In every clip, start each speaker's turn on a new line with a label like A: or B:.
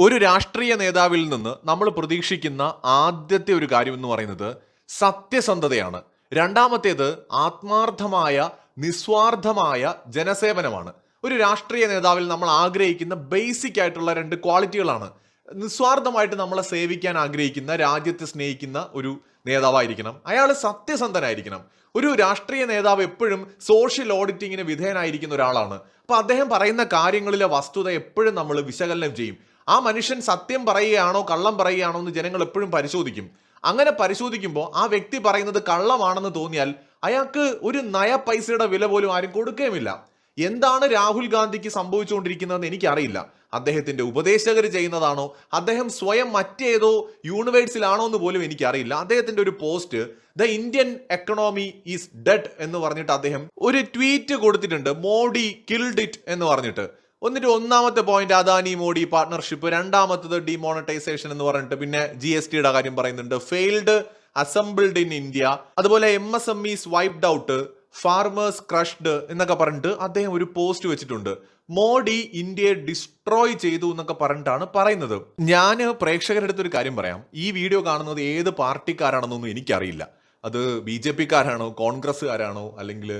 A: ഒരു രാഷ്ട്രീയ നേതാവിൽ നിന്ന് നമ്മൾ പ്രതീക്ഷിക്കുന്ന ആദ്യത്തെ ഒരു കാര്യം എന്ന് പറയുന്നത് സത്യസന്ധതയാണ്. രണ്ടാമത്തേത് ആത്മാർത്ഥമായ നിസ്വാർത്ഥമായ ജനസേവനമാണ്. ഒരു രാഷ്ട്രീയ നേതാവിൽ നമ്മൾ ആഗ്രഹിക്കുന്ന ബേസിക് ആയിട്ടുള്ള രണ്ട് ക്വാളിറ്റികളാണ് നിസ്വാർത്ഥമായിട്ട് നമ്മളെ സേവിക്കാൻ ആഗ്രഹിക്കുന്ന രാജ്യത്തെ സ്നേഹിക്കുന്ന ഒരു നേതാവായിരിക്കണം. അയാൾ സത്യസന്ധനായിരിക്കണം. ഒരു രാഷ്ട്രീയ നേതാവ് എപ്പോഴും സോഷ്യൽ ഓഡിറ്റിങ്ങിന് വിധേയനായിരിക്കുന്ന ഒരാളാണ്. അപ്പോൾ അദ്ദേഹം പറയുന്ന കാര്യങ്ങളിലെ വസ്തുത എപ്പോഴും നമ്മൾ വിശകലനം ചെയ്യും. ആ മനുഷ്യൻ സത്യം പറയുകയാണോ കള്ളം പറയുകയാണോ എന്ന് ജനങ്ങൾ എപ്പോഴും പരിശോധിക്കും. അങ്ങനെ പരിശോധിക്കുമ്പോൾ ആ വ്യക്തി പറയുന്നത് കള്ളമാണെന്ന് തോന്നിയാൽ അയാൾക്ക് ഒരു നയ പൈസയുടെ വില പോലും ആരും കൊടുക്കുകയുമില്ല എന്താണ് രാഹുൽ ഗാന്ധിക്ക് സംഭവിച്ചുകൊണ്ടിരിക്കുന്നതെന്ന് എനിക്കറിയില്ല. അദ്ദേഹത്തിന്റെ ഉപദേശകർ ചെയ്യുന്നതാണോ അദ്ദേഹം സ്വയം മറ്റേതോ യൂണിവേഴ്സിലാണോ എന്ന് പോലും എനിക്കറിയില്ല. അദ്ദേഹത്തിന്റെ ഒരു post the Indian economy is dead എന്ന് പറഞ്ഞിട്ട് അദ്ദേഹം ഒരു ട്വീറ്റ് കൊടുത്തിട്ടുണ്ട്. മോഡി കിൽഡ് ഇറ്റ് എന്ന് പറഞ്ഞിട്ട്. എന്നിട്ട് ഒന്നാമത്തെ പോയിന്റ് അദാനി മോഡി പാർട്ണർഷിപ്പ് രണ്ടാമത്തത് ഡിമോണറ്റൈസേഷൻ എന്ന് പറഞ്ഞിട്ട് പിന്നെ ജി എസ് ടിയുടെ കാര്യം പറയുന്നുണ്ട്. ഫെയിൽഡ് അസംബിൾഡ് ഇൻ ഇന്ത്യ അതുപോലെ M S M Es wiped out farmers crushed എന്നൊക്കെ പറഞ്ഞിട്ട് അദ്ദേഹം ഒരു പോസ്റ്റ് വെച്ചിട്ടുണ്ട്. മോഡി ഇന്ത്യയെ ഡിസ്ട്രോയ് ചെയ്തു എന്നൊക്കെ പറഞ്ഞിട്ടാണ് പറയുന്നത്. ഞാൻ പ്രേക്ഷകരുടെ അടുത്ത് ഒരു കാര്യം പറയാം. ഈ വീഡിയോ കാണുന്നത് ഏത് പാർട്ടിക്കാരാണെന്നൊന്നും എനിക്കറിയില്ല. അത് ബി ജെ പിക്കാരാണോ കോൺഗ്രസ്സുകാരാണോ അല്ലെങ്കിൽ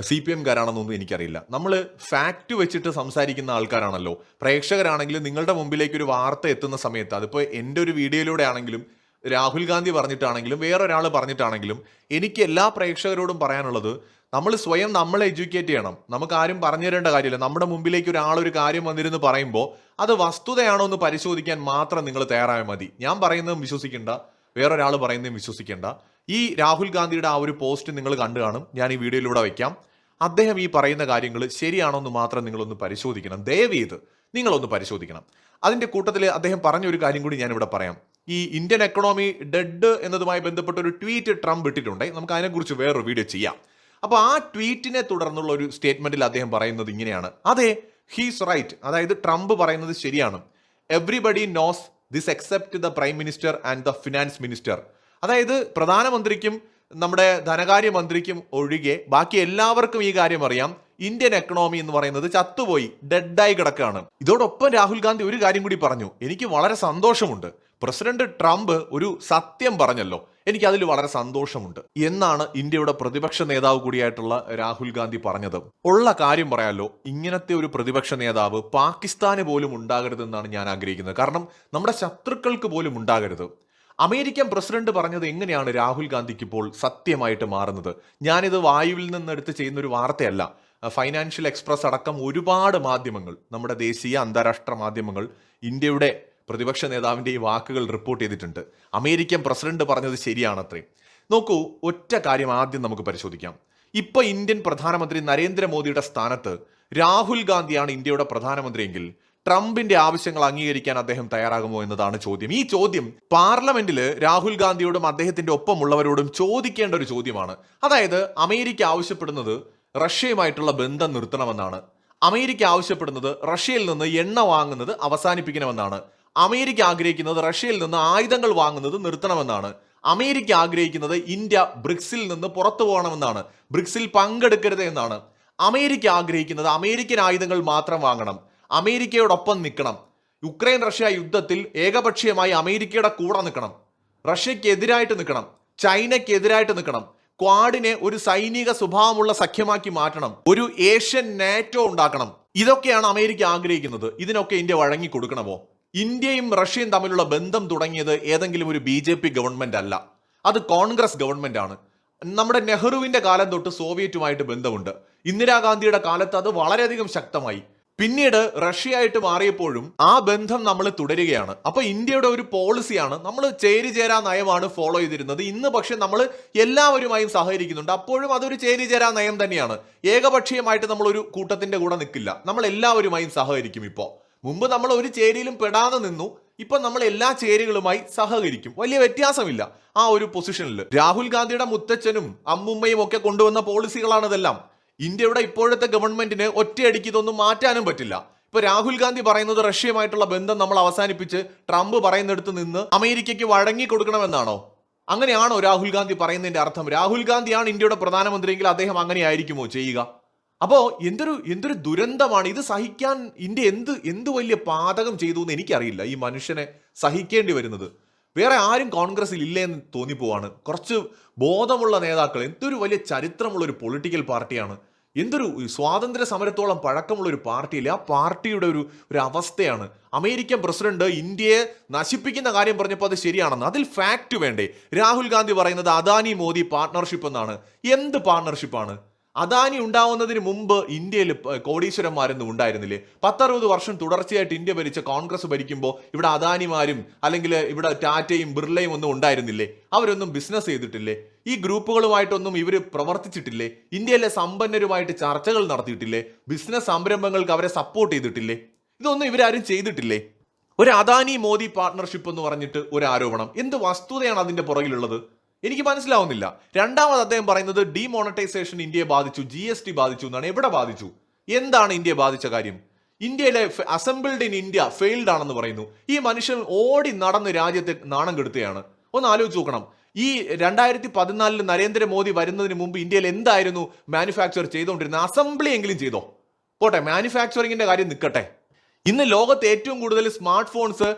A: സി പി എംകാരാണെന്നൊന്നും എനിക്കറിയില്ല. നമ്മൾ ഫാക്റ്റ് വെച്ചിട്ട് സംസാരിക്കുന്ന ആൾക്കാരാണല്ലോ. പ്രേക്ഷകരാണെങ്കിലും നിങ്ങളുടെ മുമ്പിലേക്ക് ഒരു വാർത്ത എത്തുന്ന സമയത്ത് അതിപ്പോൾ എന്റെ ഒരു വീഡിയോയിലൂടെ ആണെങ്കിലും രാഹുൽ ഗാന്ധി പറഞ്ഞിട്ടാണെങ്കിലും വേറൊരാൾ പറഞ്ഞിട്ടാണെങ്കിലും എനിക്ക് എല്ലാ പ്രേക്ഷകരോടും പറയാനുള്ളത് നമ്മൾ സ്വയം നമ്മളെ എഡ്യൂക്കേറ്റ് ചെയ്യണം. നമുക്ക് ആരും പറഞ്ഞു തരേണ്ട കാര്യമില്ല. നമ്മുടെ മുമ്പിലേക്ക് ഒരാൾ ഒരു കാര്യം വന്നിരുന്ന് പറയുമ്പോൾ അത് വസ്തുതയാണോ എന്ന് പരിശോധിക്കാൻ മാത്രം നിങ്ങൾ തയ്യാറായാൽ മതി. ഞാൻ പറയുന്നതും വിശ്വസിക്കേണ്ട. വേറൊരാൾ പറയുന്നതും വിശ്വസിക്കേണ്ട. ഈ രാഹുൽ ഗാന്ധിയുടെ ആ ഒരു പോസ്റ്റ് നിങ്ങൾ കണ്ടു കാണും. ഞാൻ ഈ വീഡിയോയിലൂടെ വയ്ക്കാം. അദ്ദേഹം ഈ പറയുന്ന കാര്യങ്ങൾ ശരിയാണോ എന്ന് മാത്രം നിങ്ങളൊന്ന് പരിശോധിക്കണം. ദയവ് ചെയ്ത് നിങ്ങളൊന്ന് പരിശോധിക്കണം. അതിന്റെ കൂട്ടത്തിൽ അദ്ദേഹം പറഞ്ഞ ഒരു കാര്യം കൂടി ഞാനിവിടെ പറയാം. ഈ ഇന്ത്യൻ എക്കണോമി ഡെഡ് എന്നതുമായി ബന്ധപ്പെട്ട ഒരു ട്വീറ്റ് ട്രംപ് ഇട്ടിട്ടുണ്ട്. നമുക്ക് അതിനെക്കുറിച്ച് വേറൊരു വീഡിയോ ചെയ്യാം. അപ്പോൾ ആ ട്വീറ്റിനെ തുടർന്നുള്ള ഒരു സ്റ്റേറ്റ്മെന്റിൽ അദ്ദേഹം പറയുന്നത് ഇങ്ങനെയാണ്. അതെ ഹീസ് റൈറ്റ് അതായത് ട്രംപ് പറയുന്നത് ശരിയാണ്. Everybody knows this except the prime minister and the finance minister അതായത് പ്രധാനമന്ത്രിക്കും നമ്മുടെ ധനകാര്യമന്ത്രിക്കും ഒഴികെ ബാക്കി എല്ലാവർക്കും ഈ കാര്യം അറിയാം. ഇന്ത്യൻ എക്കണോമി എന്ന് പറയുന്നത് ചത്തുപോയി ഡെഡായി കിടക്കുകയാണ്. ഇതോടൊപ്പം രാഹുൽ ഗാന്ധി ഒരു കാര്യം കൂടി പറഞ്ഞു. എനിക്ക് വളരെ സന്തോഷമുണ്ട്. പ്രസിഡന്റ് ട്രംപ് ഒരു സത്യം പറഞ്ഞല്ലോ. എനിക്ക് അതിൽ വളരെ സന്തോഷമുണ്ട്. എന്നാണ് ഇന്ത്യയുടെ പ്രതിപക്ഷ നേതാവ് കൂടിയായിട്ടുള്ള രാഹുൽ ഗാന്ധി പറഞ്ഞത്. ഉള്ള കാര്യം പറയാലോ. ഇങ്ങനത്തെ ഒരു പ്രതിപക്ഷ നേതാവ് പാകിസ്ഥാന് പോലും ഉണ്ടാകരുതെന്നാണ് ഞാൻ ആഗ്രഹിക്കുന്നത്. കാരണം നമ്മുടെ ശത്രുക്കൾക്ക് പോലും ഉണ്ടാകരുത്. അമേരിക്കൻ പ്രസിഡന്റ് പറഞ്ഞത് എങ്ങനെയാണ് രാഹുൽ ഗാന്ധിക്ക് ഇപ്പോൾ സത്യമായിട്ട് മാറുന്നത്? ഞാനിത് വായുവിൽ നിന്നെടുത്ത് ചെയ്യുന്ന ഒരു വാർത്തയല്ല. ഫൈനാൻഷ്യൽ എക്സ്പ്രസ് അടക്കം ഒരുപാട് മാധ്യമങ്ങൾ നമ്മുടെ ദേശീയ അന്താരാഷ്ട്ര മാധ്യമങ്ങൾ ഇന്ത്യയുടെ പ്രതിപക്ഷ നേതാവിന്റെ ഈ വാക്കുകൾ റിപ്പോർട്ട് ചെയ്തിട്ടുണ്ട്. അമേരിക്കൻ പ്രസിഡന്റ് പറഞ്ഞത് ശരിയാണത്രേ. നോക്കൂ ഒറ്റ കാര്യം ആദ്യം നമുക്ക് പരിശോധിക്കാം. ഇപ്പൊ ഇന്ത്യൻ പ്രധാനമന്ത്രി നരേന്ദ്രമോദിയുടെ സ്ഥാനത്ത് രാഹുൽ ഗാന്ധിയാണ് ഇന്ത്യയുടെ പ്രധാനമന്ത്രിയെങ്കിൽ ട്രംപിന്റെ ആവശ്യങ്ങൾ അംഗീകരിക്കാൻ അദ്ദേഹം തയ്യാറാകുമോ എന്നതാണ് ചോദ്യം. ഈ ചോദ്യം പാർലമെന്റിൽ രാഹുൽ ഗാന്ധിയോടും അദ്ദേഹത്തിന്റെ ഒപ്പമുള്ളവരോടും ചോദിക്കേണ്ട ഒരു ചോദ്യമാണ്. അതായത് അമേരിക്ക ആവശ്യപ്പെടുന്നത് റഷ്യയുമായിട്ടുള്ള ബന്ധം നിർത്തണമെന്നാണ്. അമേരിക്ക ആവശ്യപ്പെടുന്നത് റഷ്യയിൽ നിന്ന് എണ്ണ വാങ്ങുന്നത് അവസാനിപ്പിക്കണമെന്നാണ്. അമേരിക്ക ആഗ്രഹിക്കുന്നത് റഷ്യയിൽ നിന്ന് ആയുധങ്ങൾ വാങ്ങുന്നത് നിർത്തണമെന്നാണ്. അമേരിക്ക ആഗ്രഹിക്കുന്നത് ഇന്ത്യ ബ്രിക്സിൽ നിന്ന് പുറത്തു പോകണമെന്നാണ്. ബ്രിക്സിൽ പങ്കെടുക്കരുത് എന്നാണ്. അമേരിക്ക ആഗ്രഹിക്കുന്നത് അമേരിക്കൻ ആയുധങ്ങൾ മാത്രം വാങ്ങണം. അമേരിക്കയോടൊപ്പം നിൽക്കണം. യുക്രൈൻ റഷ്യ യുദ്ധത്തിൽ ഏകപക്ഷീയമായി അമേരിക്കയുടെ കൂടെ നിൽക്കണം. റഷ്യക്കെതിരായിട്ട് നിൽക്കണം. ചൈനയ്ക്കെതിരായിട്ട് നിൽക്കണം. ക്വാഡിനെ ഒരു സൈനിക സ്വഭാവമുള്ള സഖ്യമാക്കി മാറ്റണം. ഒരു ഏഷ്യൻ നാറ്റോ ഉണ്ടാക്കണം. ഇതൊക്കെയാണ് അമേരിക്ക ആഗ്രഹിക്കുന്നത്. ഇതിനൊക്കെ ഇന്ത്യ വഴങ്ങി കൊടുക്കണമോ? ഇന്ത്യയും റഷ്യയും തമ്മിലുള്ള ബന്ധം തുടങ്ങിയത് ഏതെങ്കിലും ഒരു ബി ജെ പി ഗവൺമെന്റ് അല്ല. അത് കോൺഗ്രസ് ഗവൺമെന്റ് ആണ്. നമ്മുടെ നെഹ്റുവിന്റെ കാലം തൊട്ട് സോവിയറ്റുമായിട്ട് ബന്ധമുണ്ട്. ഇന്ദിരാഗാന്ധിയുടെ കാലത്ത് അത് വളരെയധികം ശക്തമായി. പിന്നീട് റഷ്യയായിട്ട് മാറിയപ്പോഴും ആ ബന്ധം നമ്മൾ തുടരുകയാണ്. അപ്പൊ ഇന്ത്യയുടെ ഒരു പോളിസിയാണ് നമ്മൾ ചേരി ചേരാ നയമാണ് ഫോളോ ചെയ്തിരുന്നത്. ഇന്ന് പക്ഷെ നമ്മൾ എല്ലാവരുമായും സഹകരിക്കുന്നുണ്ട്. അപ്പോഴും അതൊരു ചേരി ചേരാ നയം തന്നെയാണ്. ഏകപക്ഷീയമായിട്ട് നമ്മൾ ഒരു കൂട്ടത്തിന്റെ കൂടെ നിൽക്കില്ല നമ്മൾ എല്ലാവരുമായും സഹകരിക്കും ഇപ്പോൾ മുമ്പ് നമ്മൾ ഒരു ചേരിയിലും പെടാതെ നിന്നു. ഇപ്പൊ നമ്മൾ എല്ലാ ചേരികളുമായി സഹകരിക്കും. വലിയ വ്യത്യാസമില്ല. ആ ഒരു പൊസിഷനിൽ രാഹുൽ ഗാന്ധിയുടെ മുത്തച്ഛനും അമ്മുമ്മയും ഒക്കെ കൊണ്ടുവന്ന പോളിസികളാണ് ഇതെല്ലാം. ഇന്ത്യയുടെ ഇപ്പോഴത്തെ ഗവൺമെന്റിന് ഒറ്റയടിക്ക് ഇതൊന്നും മാറ്റാനും പറ്റില്ല. ഇപ്പൊ രാഹുൽ ഗാന്ധി പറയുന്നത് റഷ്യയുമായിട്ടുള്ള ബന്ധം നമ്മൾ അവസാനിപ്പിച്ച് ട്രംപ് പറയുന്നിടത്ത് നിന്ന് അമേരിക്കയ്ക്ക് വഴങ്ങി കൊടുക്കണമെന്നാണോ? അങ്ങനെയാണോ രാഹുൽ ഗാന്ധി പറയുന്നതിന്റെ അർത്ഥം? രാഹുൽ ഗാന്ധിയാണ് ഇന്ത്യയുടെ പ്രധാനമന്ത്രിയെങ്കിൽ അദ്ദേഹം അങ്ങനെ ആയിരിക്കുമോ ചെയ്യുക? അപ്പോ എന്തൊരു എന്തൊരു ദുരന്തമാണ് ഇത് സഹിക്കാൻ ഇന്ത്യ എന്ത് എന്ത് വലിയ പാതകം ചെയ്തു എന്ന് എനിക്കറിയില്ല ഈ മനുഷ്യനെ സഹിക്കേണ്ടി വരുന്നത്. വേറെ ആരും കോൺഗ്രസിൽ ഇല്ലേ എന്ന് തോന്നിപ്പോവാണ്. കുറച്ച് ബോധമുള്ള നേതാക്കൾ എന്തൊരു വലിയ ചരിത്രമുള്ള ഒരു പൊളിറ്റിക്കൽ പാർട്ടിയാണ്. എന്തൊരു സ്വാതന്ത്ര്യ സമരത്തോളം പഴക്കമുള്ള ഒരു പാർട്ടിയില്ല? ആ പാർട്ടിയുടെ ഒരു ഒരു അവസ്ഥയാണ്. അമേരിക്കൻ പ്രസിഡന്റ് ഇന്ത്യയെ നശിപ്പിക്കുന്ന കാര്യം പറഞ്ഞപ്പോൾ അത് ശരിയാണെന്ന്. അതിൽ ഫാക്ട് വേണ്ടേ? രാഹുൽ ഗാന്ധി പറയുന്നത് അദാനി മോദി പാർട്ട്ണർഷിപ്പ് എന്നാണ്. എന്ത് പാർട്ട്ണർഷിപ്പാണ് അദാനി ഉണ്ടാവുന്നതിന് മുമ്പ് ഇന്ത്യയിൽ കോടീശ്വരന്മാരൊന്നും ഉണ്ടായിരുന്നില്ലേ? പത്തറുപത് വർഷം തുടർച്ചയായിട്ട് ഇന്ത്യ ഭരിച്ച കോൺഗ്രസ് ഭരിക്കുമ്പോൾ ഇവിടെ അദാനിമാരും അല്ലെങ്കിൽ ഇവിടെ ടാറ്റയും ബിർളയും ഒന്നും ഉണ്ടായിരുന്നില്ലേ? അവരൊന്നും ബിസിനസ് ചെയ്തിട്ടില്ലേ? ഈ ഗ്രൂപ്പുകളുമായിട്ടൊന്നും ഇവർ പ്രവർത്തിച്ചിട്ടില്ലേ? ഇന്ത്യയിലെ സമ്പന്നരുമായിട്ട് ചർച്ചകൾ നടത്തിയിട്ടില്ലേ? ബിസിനസ് സംരംഭങ്ങൾക്ക് അവരെ സപ്പോർട്ട് ചെയ്തിട്ടില്ലേ? ഇതൊന്നും ഇവരാരും ചെയ്തിട്ടില്ലേ? ഒരു അദാനി മോദി പാർട്ണർഷിപ്പ് എന്ന് പറഞ്ഞിട്ട് ഒരു ആരോപണം. എന്ത് വസ്തുതയാണ് അതിന്റെ പുറകിലുള്ളത്? എനിക്ക് മനസ്സിലാവുന്നില്ല. രണ്ടാമത് അദ്ദേഹം പറയുന്നത് ഡിമോണറ്റൈസേഷൻ ഇന്ത്യയെ ബാധിച്ചു ജി എസ് ടി ബാധിച്ചു എന്നാണ്. എവിടെ ബാധിച്ചു? എന്താണ് ഇന്ത്യയെ ബാധിച്ച കാര്യം? ഇന്ത്യയിലെ അസംബിൾഡ് ഇൻ ഇന്ത്യ ഫെയിൽഡ് ആണെന്ന് പറയുന്നു. ഈ മനുഷ്യൻ ഓടി നടന്ന് രാജ്യത്തെ നാണം കെടുത്തുകയാണ്. ഒന്ന് ആലോചിച്ച് നോക്കണം. ഈ രണ്ടായിരത്തി പതിനാലിൽ നരേന്ദ്രമോദി വരുന്നതിന് മുമ്പ് ഇന്ത്യയിൽ എന്തായിരുന്നു മാനുഫാക്ചർ ചെയ്തുകൊണ്ടിരുന്നത്? അസംബ്ലി എങ്കിലും ചെയ്തോ? പോട്ടെ മാനുഫാക്ചറിങ്ങിന്റെ കാര്യം നിൽക്കട്ടെ. ഇന്ന് ലോകത്ത് ഏറ്റവും കൂടുതൽ സ്മാർട്ട് ഫോൺസ്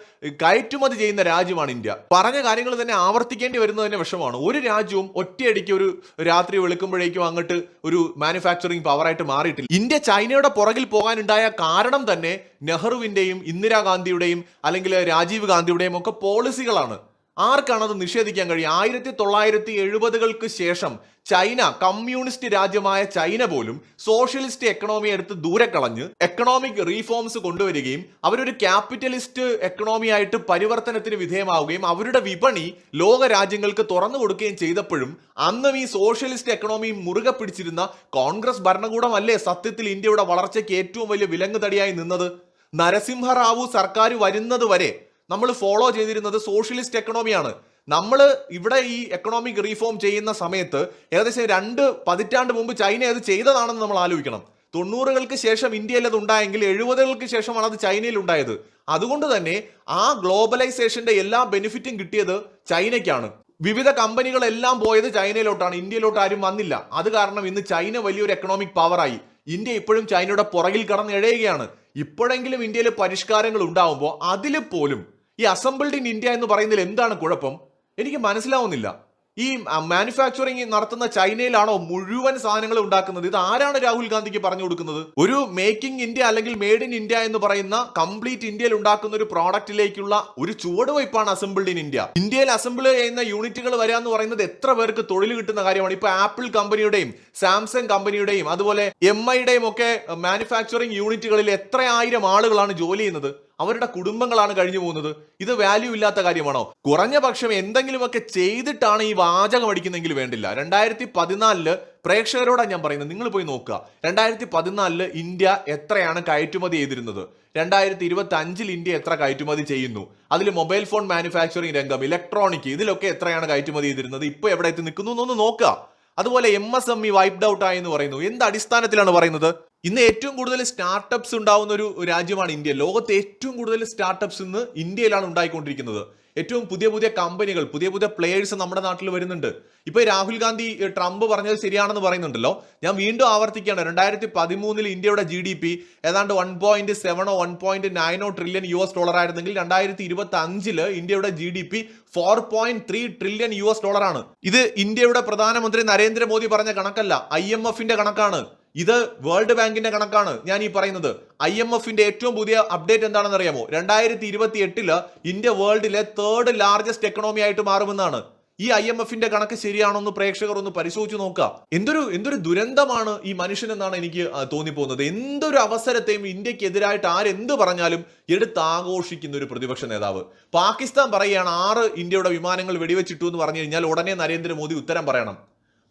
A: കയറ്റുമതി ചെയ്യുന്ന രാജ്യമാണ് ഇന്ത്യ. പറഞ്ഞ കാര്യങ്ങൾ തന്നെ ആവർത്തിക്കേണ്ടി വരുന്നത് തന്നെ വിഷമമാണ്. ഒരു രാജ്യവും ഒറ്റയടിക്ക് ഒരു രാത്രി വെളുക്കുമ്പോഴേക്കും അങ്ങോട്ട് ഒരു മാനുഫാക്ചറിങ് പവറായിട്ട് മാറിയിട്ടില്ല. ഇന്ത്യ ചൈനയുടെ പുറകിൽ പോകാനുണ്ടായ കാരണം തന്നെ നെഹ്റുവിന്റെയും ഇന്ദിരാഗാന്ധിയുടെയും അല്ലെങ്കിൽ രാജീവ് ഗാന്ധിയുടെയും ഒക്കെ പോളിസികളാണ് ആർക്കാണ് അത് നിഷേധിക്കാൻ കഴിയും ആയിരത്തി തൊള്ളായിരത്തി എഴുപതുകൾക്ക് ശേഷം ചൈന കമ്മ്യൂണിസ്റ്റ് രാജ്യമായ ചൈന പോലും സോഷ്യലിസ്റ്റ് എക്കണോമി എടുത്ത് ദൂരെ കളഞ്ഞ് എക്കണോമിക് റീഫോംസ് കൊണ്ടുവരികയും അവരൊരു ക്യാപിറ്റലിസ്റ്റ് എക്കണോമി ആയിട്ട് പരിവർത്തനത്തിന് വിധേയമാവുകയും അവരുടെ വിപണി ലോക രാജ്യങ്ങൾക്ക് തുറന്നു കൊടുക്കുകയും ചെയ്തപ്പോഴും അന്നും ഈ സോഷ്യലിസ്റ്റ് എക്കണോമി മുറുകെ പിടിച്ചിരുന്ന കോൺഗ്രസ് ഭരണകൂടമല്ലേ സത്യത്തിൽ ഇന്ത്യയുടെ വളർച്ചയ്ക്ക് ഏറ്റവും വലിയ വിലങ്ങ് തടിയായി നിന്നത് നരസിംഹറാവു സർക്കാർ വരുന്നത് വരെ നമ്മൾ ഫോളോ ചെയ്തിരുന്നത് സോഷ്യലിസ്റ്റ് എക്കണോമിയാണ് നമ്മൾ ഇവിടെ ഈ എക്കണോമിക് റീഫോം ചെയ്യുന്ന സമയത്ത് ഏകദേശം രണ്ട് പതിറ്റാണ്ട് മുമ്പ് ചൈന അത് ചെയ്തതാണെന്ന് നമ്മൾ ആലോചിക്കണം. തൊണ്ണൂറുകൾക്ക് ശേഷം ഇന്ത്യയിൽ അത് ഉണ്ടായെങ്കിൽ എഴുപതുകൾക്ക് ശേഷമാണ് അത് ചൈനയിൽ ഉണ്ടായത്. അതുകൊണ്ട് തന്നെ ആ ഗ്ലോബലൈസേഷന്റെ എല്ലാ ബെനിഫിറ്റും കിട്ടിയത് ചൈനയ്ക്കാണ്. വിവിധ കമ്പനികളെല്ലാം പോയത് ചൈനയിലോട്ടാണ്. ഇന്ത്യയിലോട്ട് ആരും വന്നില്ല. അത് കാരണം ഇന്ന് ചൈന വലിയൊരു എക്കണോമിക് പവറായി ഇന്ത്യ ഇപ്പോഴും ചൈനയുടെ പുറകിൽ കടന്ന് എഴയുകയാണ് ഇപ്പോഴെങ്കിലും ഇന്ത്യയിൽ പരിഷ്കാരങ്ങൾ ഉണ്ടാവുമ്പോൾ അതിൽ പോലും ഈ അസംബിൾഡ് ഇൻ ഇന്ത്യ എന്ന് പറയുന്നതിൽ എന്താണ് കുഴപ്പം? എനിക്ക് മനസ്സിലാവുന്നില്ല. ഈ മാനുഫാക്ചറിങ് നടത്തുന്ന ചൈനയിലാണോ മുഴുവൻ സാധനങ്ങൾ ഉണ്ടാക്കുന്നത്? ഇത് ആരാണ് രാഹുൽ ഗാന്ധിക്ക് പറഞ്ഞു കൊടുക്കുന്നത്? ഒരു മേക്കിംഗ് ഇന്ത്യ അല്ലെങ്കിൽ മെയ്ഡ് ഇൻ ഇന്ത്യ എന്ന് പറയുന്ന കംപ്ലീറ്റ് ഇന്ത്യയിൽ ഉണ്ടാക്കുന്ന ഒരു പ്രോഡക്റ്റിലേക്കുള്ള ഒരു ചുവടുവയ്പ്പാണ് അസംബിൾഡ് ഇൻ ഇന്ത്യ ഇന്ത്യയിൽ അസംബിൾ ചെയ്യുന്ന യൂണിറ്റുകൾ വരിക എന്ന് പറയുന്നത് എത്ര പേർക്ക് തൊഴിൽ കിട്ടുന്ന കാര്യമാണ്. ഇപ്പൊ ആപ്പിൾ കമ്പനിയുടെയും സാംസങ് കമ്പനിയുടെയും അതുപോലെ എം ഐയുടെയും ഒക്കെ മാനുഫാക്ചറിങ് യൂണിറ്റുകളിൽ എത്ര ആയിരം ആളുകളാണ് ജോലി ചെയ്യുന്നത്? അവരുടെ കുടുംബങ്ങളാണ് കഴിഞ്ഞു പോകുന്നത്. ഇത് വാല്യൂ ഇല്ലാത്ത കാര്യമാണോ? കുറഞ്ഞ പക്ഷം എന്തെങ്കിലുമൊക്കെ ചെയ്തിട്ടാണ് ഈ വാചകം അടിക്കുന്നെങ്കിൽ വേണ്ടില്ല. രണ്ടായിരത്തി പതിനാലിൽ പ്രേക്ഷകരോടാണ് ഞാൻ പറയുന്നത്. നിങ്ങൾ പോയി നോക്കുക. രണ്ടായിരത്തി പതിനാലിൽ ഇന്ത്യ എത്രയാണ് കയറ്റുമതി ചെയ്തിരുന്നത്? രണ്ടായിരത്തി ഇരുപത്തി അഞ്ചിൽ ഇന്ത്യ എത്ര കയറ്റുമതി ചെയ്യുന്നു? അതിൽ മൊബൈൽ ഫോൺ മാനുഫാക്ചറിംഗ് രംഗം ഇലക്ട്രോണിക് ഇതിലൊക്കെ എത്രയാണ് കയറ്റുമതി ചെയ്തിരുന്നത്? ഇപ്പൊ എവിടെ എത്തി നിൽക്കുന്നു എന്നൊന്ന് നോക്കുക. അതുപോലെ M S M E wiped out ആയി എന്ന് പറയുന്നു. എന്ത് അടിസ്ഥാനത്തിലാണ് പറയുന്നത്? ഇന്ന് ഏറ്റവും കൂടുതൽ സ്റ്റാർട്ടപ്സ് ഉണ്ടാവുന്ന ഒരു രാജ്യമാണ് ഇന്ത്യ. ലോകത്തെ ഏറ്റവും കൂടുതൽ സ്റ്റാർട്ടപ്സ് ഇന്ന് ഇന്ത്യയിലാണ് ഉണ്ടായിക്കൊണ്ടിരിക്കുന്നത്. ഏറ്റവും പുതിയ പുതിയ കമ്പനികൾ പുതിയ പുതിയ പ്ലേയേഴ്സ് നമ്മുടെ നാട്ടിൽ വരുന്നുണ്ട്. ഇപ്പൊ രാഹുൽ ഗാന്ധി ട്രംപ് പറഞ്ഞത് ശരിയാണെന്ന് പറയുന്നുണ്ടല്ലോ. ഞാൻ വീണ്ടും ആവർത്തിക്കുകയാണ്. രണ്ടായിരത്തി പതിമൂന്നിൽ ഇന്ത്യയുടെ ജി ഡി പി ഏതാണ്ട് വൺ പോയിന്റ് സെവനോ വൺ പോയിന്റ് നയനോ ട്രില്യൺ യു എസ് ഡോളർ ആയിരുന്നെങ്കിൽ രണ്ടായിരത്തി ഇരുപത്തി അഞ്ചിൽ ഇന്ത്യയുടെ G D P four point three trillion U S dollar ആണ്. ഇത് ഇന്ത്യയുടെ പ്രധാനമന്ത്രി നരേന്ദ്രമോദി പറഞ്ഞ കണക്കല്ല. ഐ എം എഫിന്റെ കണക്കാണ്. ഇത് വേൾഡ് ബാങ്കിന്റെ കണക്കാണ് ഞാൻ ഈ പറയുന്നത്. ഐ എം എഫിന്റെ ഏറ്റവും പുതിയ അപ്ഡേറ്റ് എന്താണെന്ന് അറിയാമോ രണ്ടായിരത്തി ഇരുപത്തി എട്ടിൽ ഇന്ത്യ വേൾഡിലെ തേർഡ് ലാർജസ്റ്റ് എക്കണോമി ആയിട്ട് മാറുമെന്നാണ്. ഈ ഐ എം എഫിന്റെ കണക്ക് ശരിയാണോ എന്ന് പ്രേക്ഷകർ ഒന്ന് പരിശോധിച്ച് നോക്കുക എന്തൊരു എന്തൊരു ദുരന്തമാണ് ഈ മനുഷ്യൻ എന്നാണ് എനിക്ക് തോന്നിപ്പോകുന്നത്. എന്തൊരു അവസരത്തെയും ഇന്ത്യക്കെതിരായിട്ട് ആരെന്ത് പറഞ്ഞാലും എടുത്ത് ആഘോഷിക്കുന്ന ഒരു പ്രതിപക്ഷ നേതാവ്. പാകിസ്ഥാൻ പറയുകയാണ് ആറ് ഇന്ത്യയുടെ വിമാനങ്ങൾ വെടിവെച്ചിട്ടു എന്ന് പറഞ്ഞു കഴിഞ്ഞാൽ ഉടനെ നരേന്ദ്രമോദി ഉത്തരം പറയണം.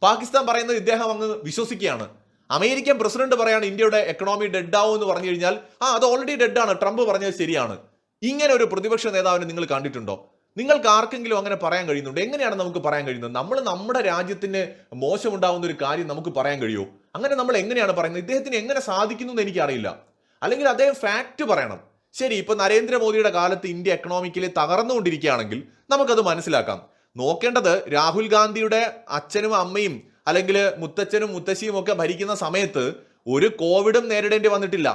A: പാകിസ്ഥാൻ പറയുന്നത് ഇദ്ദേഹം അങ്ങ് വിശ്വസിക്കുകയാണ്. അമേരിക്കൻ പ്രസിഡന്റ് പറയാണ് ഇന്ത്യയുടെ എക്കണോമി ഡെഡ് ആവും എന്ന് പറഞ്ഞു കഴിഞ്ഞാൽ ആ അത് ഓൾറെഡി ഡെഡ് ആണ്. ട്രംപ് പറഞ്ഞത് ശരിയാണ്. ഇങ്ങനെ ഒരു പ്രതിപക്ഷ നേതാവിനെ നിങ്ങൾ കണ്ടിട്ടുണ്ടോ? നിങ്ങൾക്ക് ആർക്കെങ്കിലും അങ്ങനെ പറയാൻ കഴിയുന്നുണ്ട്? എങ്ങനെയാണ് നമുക്ക് പറയാൻ കഴിയുന്നത്? നമ്മൾ നമ്മുടെ രാജ്യത്തിന് മോശമുണ്ടാവുന്ന ഒരു കാര്യം നമുക്ക് പറയാൻ കഴിയുമോ അങ്ങനെ നമ്മൾ എങ്ങനെയാണ് പറയുന്നത്? ഇദ്ദേഹത്തിന് എങ്ങനെ സാധിക്കുന്നു എന്ന് എനിക്കറിയില്ല. അല്ലെങ്കിൽ അദ്ദേഹം ഫാക്റ്റ് പറയണം. ശരി ഇപ്പൊ നരേന്ദ്രമോദിയുടെ കാലത്ത് ഇന്ത്യ എക്കണോമിക്കലി തകർന്നുകൊണ്ടിരിക്കുകയാണെങ്കിൽ നമുക്കത് മനസ്സിലാക്കാം. നോക്കേണ്ടത് രാഹുൽ ഗാന്ധിയുടെ അച്ഛനും അമ്മയും അല്ലെങ്കിൽ മുത്തച്ഛനും മുത്തശ്ശിയും ഒക്കെ ഭരിക്കുന്ന സമയത്ത് ഒരു കോവിഡും നേരിടേണ്ടി വന്നിട്ടില്ല.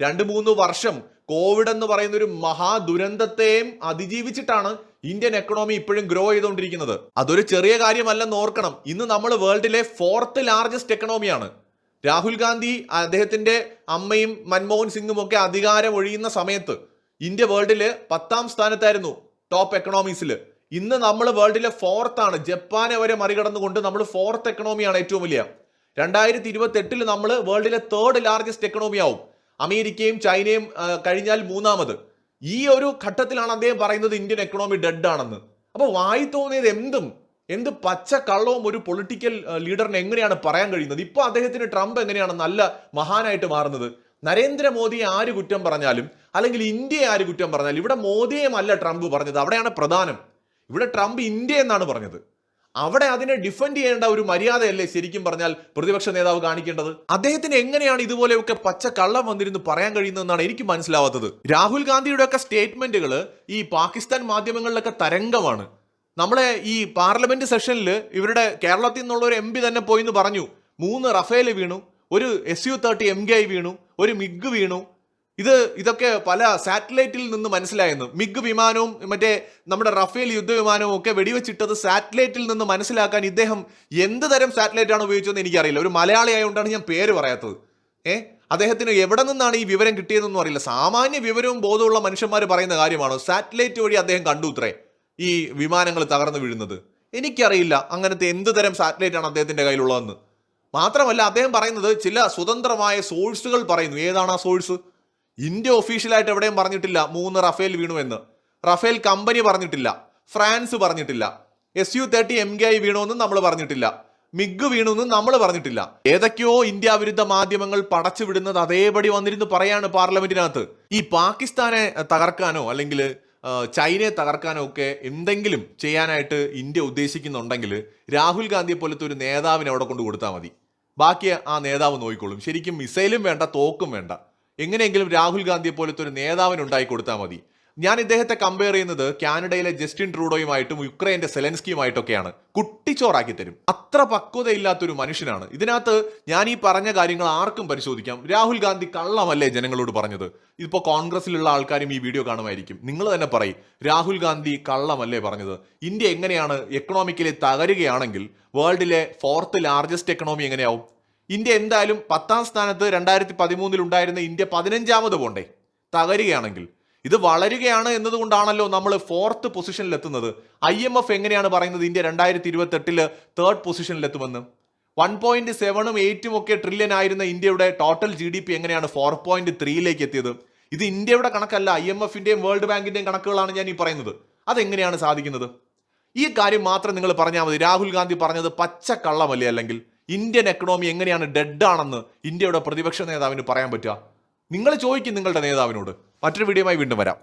A: രണ്ട് മൂന്ന് വർഷം കോവിഡ് എന്ന് പറയുന്ന ഒരു മഹാ ദുരന്തത്തെയും അതിജീവിച്ചിട്ടാണ് ഇന്ത്യൻ എക്കണോമി ഇപ്പോഴും ഗ്രോ ചെയ്തുകൊണ്ടിരിക്കുന്നത്. അതൊരു ചെറിയ കാര്യമല്ലെന്ന് ഓർക്കണം. ഇന്ന് നമ്മൾ വേൾഡിലെ ഫോർത്ത് ലാർജസ്റ്റ് എക്കണോമിയാണ് രാഹുൽ ഗാന്ധി അദ്ദേഹത്തിന്റെ അമ്മയും മൻമോഹൻ സിംഗും ഒക്കെ അധികാരം ഒഴിയുന്ന സമയത്ത് ഇന്ത്യ വേൾഡിൽ പത്താം സ്ഥാനത്തായിരുന്നു ടോപ്പ് എക്കണോമീസിൽ ഇന്ന് നമ്മൾ വേൾഡിലെ ഫോർത്ത് ആണ്. ജപ്പാനെ വരെ മറികടന്നുകൊണ്ട് നമ്മൾ ഫോർത്ത് എക്കണോമിയാണ് ഏറ്റവും വലിയ. രണ്ടായിരത്തി ഇരുപത്തി എട്ടിൽ നമ്മൾ വേൾഡിലെ തേർഡ് ലാർജസ്റ്റ് എക്കണോമി ആവും. അമേരിക്കയും ചൈനയും കഴിഞ്ഞാൽ മൂന്നാമത്. ഈ ഒരു ഘട്ടത്തിലാണ് അദ്ദേഹം പറയുന്നത് ഇന്ത്യൻ എക്കണോമി ഡെഡ് ആണെന്ന്. അപ്പോൾ വായി തോന്നിയത് എന്തും? എന്ത് പച്ച കള്ളവും ഒരു പൊളിറ്റിക്കൽ ലീഡറിന് എങ്ങനെയാണ് പറയാൻ കഴിയുന്നത്? ഇപ്പൊ അദ്ദേഹത്തിന് ട്രംപ് എങ്ങനെയാണ് നല്ല മഹാനായിട്ട് മാറുന്നത്? നരേന്ദ്രമോദിയെ ആര് കുറ്റം പറഞ്ഞാലും അല്ലെങ്കിൽ ഇന്ത്യയെ ആര് കുറ്റം പറഞ്ഞാലും ഇവിടെ മോദിയെയും അല്ല ട്രംപ് പറഞ്ഞത്. അവിടെയാണ് പ്രധാനം. ഇവിടെ ട്രംപ് ഇന്ത്യ എന്നാണ് പറഞ്ഞത്. അവിടെ അതിനെ ഡിഫെൻഡ് ചെയ്യേണ്ട ഒരു മര്യാദയല്ലേ ശരിക്കും പറഞ്ഞാൽ പ്രതിപക്ഷ നേതാവ് കാണിക്കേണ്ടത്? അദ്ദേഹത്തിന് എങ്ങനെയാണ് ഇതുപോലെയൊക്കെ പച്ച കള്ളം വന്നിരുന്ന് പറയാൻ കഴിയുന്നതെന്നാണ് എനിക്ക് മനസ്സിലാവാത്തത്. രാഹുൽ ഗാന്ധിയുടെ ഒക്കെ സ്റ്റേറ്റ്മെന്റുകൾ ഈ പാകിസ്ഥാൻ മാധ്യമങ്ങളിലൊക്കെ തരംഗമാണ്. നമ്മളെ ഈ പാർലമെന്റ് സെഷനിൽ ഇവരുടെ കേരളത്തിൽ നിന്നുള്ള ഒരു എം പി തന്നെ പോയിന്ന് പറഞ്ഞു. മൂന്ന് റഫേൽ വീണു ഒരു S U thirty M K വീണു ഒരു മിഗ് വീണു ഇത് ഇതൊക്കെ പല സാറ്റലൈറ്റിൽ നിന്ന് മനസ്സിലായെന്ന് മിഗ് വിമാനവും മറ്റേ നമ്മുടെ റഫേൽ യുദ്ധവിമാനവും ഒക്കെ വെടിവെച്ചിട്ടത് സാറ്റലൈറ്റിൽ നിന്ന് മനസ്സിലാക്കാൻ ഇദ്ദേഹം എന്ത് തരം സാറ്റലൈറ്റ് ആണ് ഉപയോഗിച്ചതെന്ന് എനിക്കറിയില്ല. ഒരു മലയാളി ആയതുകൊണ്ടാണ് ഞാൻ പേര് പറയാത്തത്. ഏ? അദ്ദേഹത്തിന് എവിടെ നിന്നാണ് ഈ വിവരം കിട്ടിയതെന്നൊന്നും അറിയില്ല. സാമാന്യ വിവരവും ബോധമുള്ള മനുഷ്യന്മാർ പറയുന്ന കാര്യമാണോ? സാറ്റലൈറ്റ് വഴി അദ്ദേഹം കണ്ടു ഇത്രേ? ഈ വിമാനങ്ങൾ തകർന്നു വീഴുന്നത്. എനിക്കറിയില്ല അങ്ങനത്തെ എന്ത് തരം സാറ്റലൈറ്റ് ആണ് അദ്ദേഹത്തിന്റെ കയ്യിലുള്ളതെന്ന്. മാത്രമല്ല അദ്ദേഹം പറയുന്നത് ചില സ്വതന്ത്രമായ സോഴ്സുകൾ പറയുന്നു. ഏതാണ് ആ സോഴ്സ്? ഇന്ത്യ ഒഫീഷ്യലായിട്ട് എവിടെയും പറഞ്ഞിട്ടില്ല മൂന്ന് റഫേൽ വീണു എന്ന് റഫേൽ കമ്പനി പറഞ്ഞിട്ടില്ല ഫ്രാൻസ് പറഞ്ഞിട്ടില്ല. S U thirty M K I വീണുവെന്നും നമ്മൾ പറഞ്ഞിട്ടില്ല. മിഗ് വീണുവെന്നും നമ്മൾ പറഞ്ഞിട്ടില്ല. ഏതൊക്കെയോ ഇന്ത്യ വിരുദ്ധ മാധ്യമങ്ങൾ പടച്ചു വിടുന്നത് അതേപടി വന്നിരുന്ന് പറയാണ് പാർലമെന്റിനകത്ത്. ഈ പാകിസ്ഥാനെ തകർക്കാനോ അല്ലെങ്കിൽ ചൈനയെ തകർക്കാനോ ഒക്കെ എന്തെങ്കിലും ചെയ്യാനായിട്ട് ഇന്ത്യ ഉദ്ദേശിക്കുന്നുണ്ടെങ്കിൽ രാഹുൽ ഗാന്ധിയെ പോലത്തെ ഒരു നേതാവിനെ അവിടെ കൊണ്ട് കൊടുത്താൽ മതി. ബാക്കി ആ നേതാവ് നോക്കിക്കോളും. ശരിക്കും മിസൈലും വേണ്ട തോക്കും വേണ്ട. എങ്ങനെയെങ്കിലും രാഹുൽ ഗാന്ധിയെ പോലത്തെ ഒരു നേതാവിന് ഉണ്ടായി കൊടുത്താൽ മതി. ഞാൻ ഇദ്ദേഹത്തെ കമ്പയർ ചെയ്യുന്നത് കാനഡയിലെ ജസ്റ്റിൻ ട്രൂഡോയുമായിട്ടും യുക്രൈന്റെ സെലൻസ്കിയുമായിട്ടൊക്കെയാണ്. കുട്ടിച്ചോറാക്കി തരും. അത്ര പക്വതയില്ലാത്തൊരു മനുഷ്യനാണ്. ഇതിനകത്ത് ഞാൻ ഈ പറഞ്ഞ കാര്യങ്ങൾ ആർക്കും പരിശോധിക്കാം. രാഹുൽ ഗാന്ധി കള്ളമല്ലേ ജനങ്ങളോട് പറഞ്ഞത്? ഇതിപ്പോ കോൺഗ്രസിലുള്ള ആൾക്കാരും ഈ വീഡിയോ കാണുമായിരിക്കും. നിങ്ങൾ തന്നെ പറയും രാഹുൽ ഗാന്ധി കള്ളമല്ലേ പറഞ്ഞത്? ഇന്ത്യ എങ്ങനെയാണ് എക്കണോമിക്കലി തകരുകയാണെങ്കിൽ വേൾഡിലെ ഫോർത്ത് ലാർജസ്റ്റ് എക്കണോമി എങ്ങനെയാവും? ഇന്ത്യ എന്തായാലും പത്താം സ്ഥാനത്ത് രണ്ടായിരത്തി പതിമൂന്നിൽ ഉണ്ടായിരുന്ന ഇന്ത്യ പതിനഞ്ചാമത് പോണ്ടേ? തകരുകയാണെങ്കിൽ. ഇത് വളരുകയാണ് എന്നതുകൊണ്ടാണല്ലോ നമ്മൾ ഫോർത്ത് പൊസിഷനിൽ എത്തുന്നത് ഐ എം എഫ് എങ്ങനെയാണ് പറയുന്നത് ഇന്ത്യ രണ്ടായിരത്തി ഇരുപത്തി എട്ടിൽ തേർഡ് പൊസിഷനിൽ എത്തുമെന്ന് വൺ പോയിന്റ് സെവനും എയ്റ്റും ഒക്കെ ട്രില്യൻ ആയിരുന്ന ഇന്ത്യയുടെ ടോട്ടൽ ജി ഡി പി എങ്ങനെയാണ് ഫോർ പോയിന്റ് ത്രീയിലേക്ക് എത്തിയത്? ഇത് ഇന്ത്യയുടെ കണക്കല്ല ഐ എം എഫിന്റെയും വേൾഡ് ബാങ്കിന്റെയും കണക്കുകളാണ് ഞാൻ ഈ പറയുന്നത്. അതെങ്ങനെയാണ് സാധിക്കുന്നത്? ഈ കാര്യം മാത്രം നിങ്ങൾ പറഞ്ഞാൽ മതി. രാഹുൽ ഗാന്ധി പറഞ്ഞത് പച്ചക്കള്ളമല്ലേ അല്ലെങ്കിൽ? ഇന്ത്യൻ എക്കണോമി എങ്ങനെയാണ് ഡെഡ് ആണെന്ന് ഇന്ത്യയുടെ പ്രതിപക്ഷ നേതാവിന് പറയാൻ പറ്റുക? നിങ്ങൾ ചോദിക്കും നിങ്ങളുടെ നേതാവിനോട്. മറ്റൊരു വീഡിയോയുമായി വീണ്ടും വരാം.